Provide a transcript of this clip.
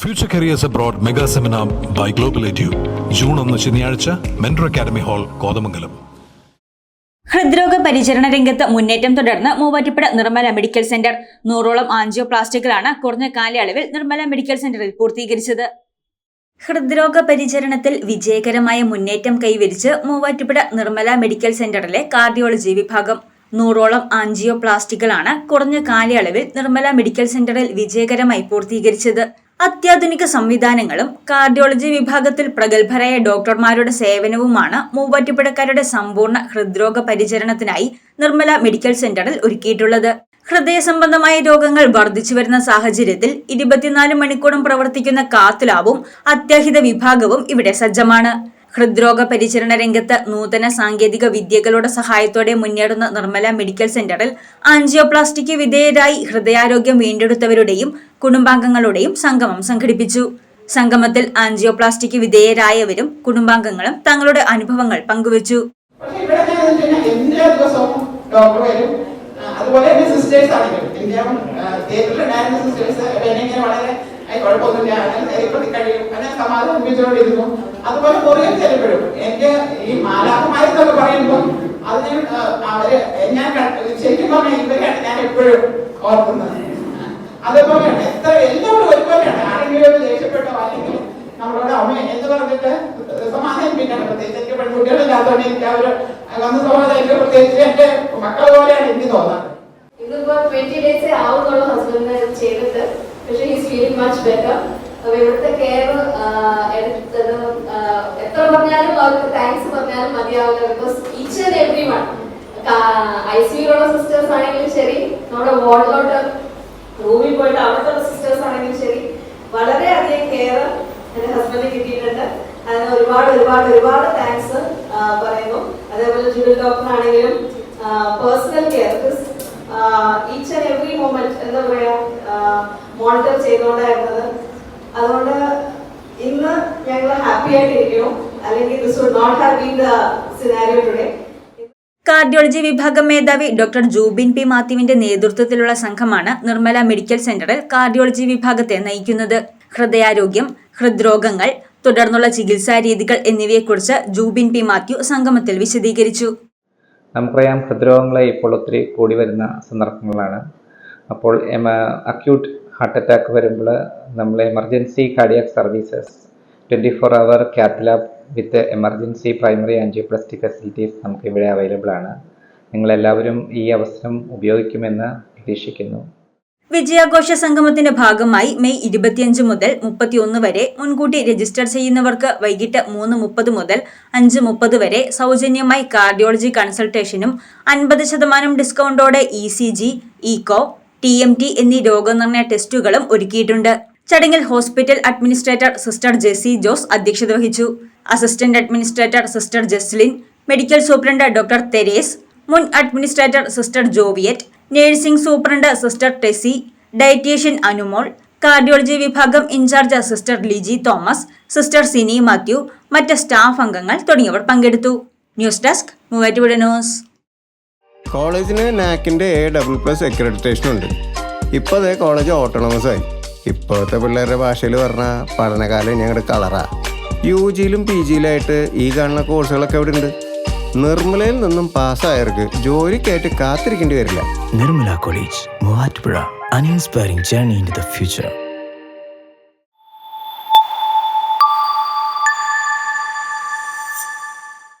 Future careers abroad mega seminar by global edu June ഒന്ന് ശനിയാഴ്ച മെൻട്രോ academy hall Kothamangalam. ഹൃദ്രോഗ പരിചരണ രംഗത്ത് മുന്നേറ്റം തുടർന്ന് മൂവാറ്റുപുഴ നിർമ്മല മെഡിക്കൽ സെന്റർ. നൂറോളം ആൻജിയോപ്ലാസ്റ്റിക്കുകളാണ് കുറഞ്ഞ കാലയളവിൽ നിർമ്മല മെഡിക്കൽ സെന്ററിൽ പൂർത്തീകരിച്ചത്. ഹൃദ്രോഗ പരിചരണത്തിൽ വിജയകരമായ മുന്നേറ്റം കൈവരിച്ച് മൂവാറ്റുപുഴ നിർമ്മല മെഡിക്കൽ സെന്ററിലെ കാർഡിയോളജി വിഭാഗം. നൂറോളം ആൻജിയോപ്ലാസ്റ്റിക്കുകളാണ് കുറഞ്ഞ കാലയളവിൽ നിർമ്മല മെഡിക്കൽ സെന്ററിൽ വിജയകരമായി പൂർത്തീകരിച്ചത്. അത്യാധുനിക സംവിധാനങ്ങളും കാർഡിയോളജി വിഭാഗത്തിൽ പ്രഗത്ഭരായ ഡോക്ടർമാരുടെ സേവനവുമാണ് മൂവാറ്റുപുഴക്കാരുടെ സമ്പൂർണ ഹൃദ്രോഗ പരിചരണത്തിനായി നിർമ്മല മെഡിക്കൽ സെന്ററിൽ ഒരുക്കിയിട്ടുള്ളത്. ഹൃദയ സംബന്ധമായ രോഗങ്ങൾ വർദ്ധിച്ചു വരുന്ന സാഹചര്യത്തിൽ ഇരുപത്തിനാല് മണിക്കൂറും പ്രവർത്തിക്കുന്ന കാത്തുലാബും അത്യാഹിത വിഭാഗവും ഇവിടെ സജ്ജമാണ്. ഹൃദ്രോഗ പരിചരണ രംഗത്ത് നൂതന സാങ്കേതിക വിദ്യകളുടെ സഹായത്തോടെ മുന്നേറുന്ന നിർമ്മല മെഡിക്കൽ സെന്ററിൽ ആൻജിയോപ്ലാസ്റ്റിക്ക് വിധേയരായി ഹൃദയാരോഗ്യം വീണ്ടെടുത്തവരുടെയും കുടുംബാംഗങ്ങളുടെയും സംഗമം സംഘടിപ്പിച്ചു. സംഗമത്തിൽ ആൻജിയോപ്ലാസ്റ്റിക്ക് വിധേയരായവരും കുടുംബാംഗങ്ങളും തങ്ങളുടെ അനുഭവങ്ങൾ പങ്കുവച്ചു. അതുപോലെ സിസ്റ്റേഴ്സ് ആണെങ്കിലും. സിസ്റ്റേഴ്സ് എന്നെ വളരെ "ഐ, കുഴപ്പമൊന്നുമില്ല. ശരിപ്പെട്ട് കഴിയും. അങ്ങനെ സമാധാനിപ്പിച്ചുകൊണ്ടിരുന്നു അതുപോലെ കൊറിയൻ ചെല്ലുമ്പോഴും എനിക്ക് ഈ മാലാഖമാരെന്നൊക്കെ പറയുമ്പോൾ അതിന് അവർ ഞാൻ ശരിക്കും പറഞ്ഞ ഇവരെയാണ് ഞാൻ എപ്പോഴും ഓർക്കുന്നത്. അതേപോലെ എത്ര എല്ലാവരും ഒരുപോലെയാണ്. ആരെങ്കിലും ദേഷ്യപ്പെട്ടോ അല്ലെങ്കിൽ നമ്മളോട് അമ്മ എന്ന് പറഞ്ഞിട്ട് സമാധാനിപ്പിക്കണം. പ്രത്യേകിച്ച് എനിക്ക് പെൺകുട്ടികളില്ലാത്തതുകൊണ്ട് എനിക്ക് അവർ വന്ന് സമാധാനിക്കുക പ്രത്യേകിച്ച് എന്റെ മക്കളെ പോലെയാണ് എനിക്ക് തോന്നുന്നത് ഇതിപ്പോ ട്വന്റി ഡേയ്സ് ആവുന്നുള്ളൂ ഹസ്ബൻഡ് ചെയ്തിട്ട്. പക്ഷെ ഹിസ് ഫീലിംഗ് മച്ച് ബെറ്റർ അപ്പൊ ഇവിടുത്തെ കെയർ എടുത്തത് എത്ര പറഞ്ഞാലും അവർക്ക് താങ്ക്സ് പറഞ്ഞാലും മതിയാവില്ല because each and every one I സിയിലുള്ള സിസ്റ്റേഴ്സ് ആണെങ്കിലും ശരി നമ്മുടെ വാർഡിലോട്ട് റൂമിൽ പോയിട്ട് അവിടുത്തെ സിസ്റ്റേഴ്സ് ആണെങ്കിലും ശരി. വളരെയധികം കെയർ എന്റെ ഹസ്ബൻഡിന് കിട്ടിയിട്ടുണ്ട്. അതിന് ഒരുപാട് ഒരുപാട് ഒരുപാട് താങ്ക്സ് പറയുന്നു. അതേപോലെ ജുഡൽ ഡോക്ടർ ആണെങ്കിലും personal care each and every moment എന്താ പറയാ മോണിറ്റർ ചെയ്തുകൊണ്ടായിരുന്നത് അതുകൊണ്ട് ഇന്ന് ഞങ്ങൾ ഹാപ്പി ആയിട്ടിരിക്കുന്നു. അല്ലെങ്കിൽ this would not have been the scenario today cardiology വിഭാഗം മേധാവി ഡോക്ടർ ജൂബിൻ പി മാത്യുവിന്റെ നേതൃത്വത്തിലുള്ള സംഘമാണ് നിർമ്മല മെഡിക്കൽ സെന്ററിൽ കാർഡിയോളജി വിഭാഗത്തെ നയിക്കുന്നത്. ഹൃദയാരോഗ്യം ഹൃദ്രോഗങ്ങൾ തുടർന്നുള്ള ചികിത്സാ രീതികൾ എന്നിവയെക്കുറിച്ച് ജൂബിൻ പി മാത്യു സംഗമത്തിൽ വിശദീകരിച്ചു. നമുക്കറിയാം ഹൃദ്രോഗങ്ങൾ ഇപ്പോൾ ഒത്തിരി കൂടി വരുന്ന സന്ദർഭങ്ങളാണ്. അപ്പോൾ അക്യൂട്ട് ഹാർട്ട് അറ്റാക്ക് വരുമ്പോൾ നമ്മൾ emergency cardiac services twenty four hour cath lab with emergency primary angioplastic facilities നമുക്ക് ഇവിടെ അവൈലബിൾ ആണ്. നിങ്ങളെല്ലാവരും ഈ അവസരം ഉപയോഗിക്കുമെന്ന് പ്രതീക്ഷിക്കുന്നു. വിജയാഘോഷ സംഗമത്തിന്റെ ഭാഗമായി മെയ് ഇരുപത്തിയഞ്ച് മുതൽ മുപ്പത്തിയൊന്ന് വരെ മുൻകൂട്ടി രജിസ്റ്റർ ചെയ്യുന്നവർക്ക് വൈകിട്ട് മൂന്ന് മുപ്പത് മുതൽ അഞ്ച് മുപ്പത് വരെ സൗജന്യമായി കാർഡിയോളജി കൺസൾട്ടേഷനും അൻപത് ശതമാനം ഡിസ്കൗണ്ടോടെ E C G echo T M T എന്നീ രോഗനിർണയ ടെസ്റ്റുകളും ഒരുക്കിയിട്ടുണ്ട്. ചടങ്ങിൽ hospital administrator sister Jessy Jose അധ്യക്ഷത വഹിച്ചു. Assistant administrator sister Jaslin medical superintendent doctor Theres മുൻ administrator sister Joviet nursing superintendent sister Tessy dietitian Anumol cardiology വിഭാഗം incharge sister Liji Thomas sister Sini Mathew മറ്റ് സ്റ്റാഫ് അംഗങ്ങൾ തുടങ്ങിയവർ പങ്കെടുത്തു. News desk Muvattupuzha news. കോളേജിന് നാക്കിന്റെ എ ഡബിൾ പ്ലസ് അക്രഡിറ്റേഷൻ ഉണ്ട്. ഇപ്പോൾ അതേ കോളേജ് ഓട്ടോണമസ് ആയി. ഇപ്പോഴത്തെ പിള്ളേരുടെ ഭാഷയിൽ പറഞ്ഞാൽ പഠനകാലം ഞങ്ങളുടെ കളറാ. യു ജിയിലും പി ജിയിലായിട്ട് ഈ കാണുന്ന കോഴ്സുകളൊക്കെ ഇവിടെ ഉണ്ട് നിർമ്മലയിൽ നിന്നും പാസ്സായവർക്ക് ജോലിക്കായിട്ട് കാത്തിരിക്കേണ്ടി വരില്ല College, Muatpura, an inspiring journey into the future.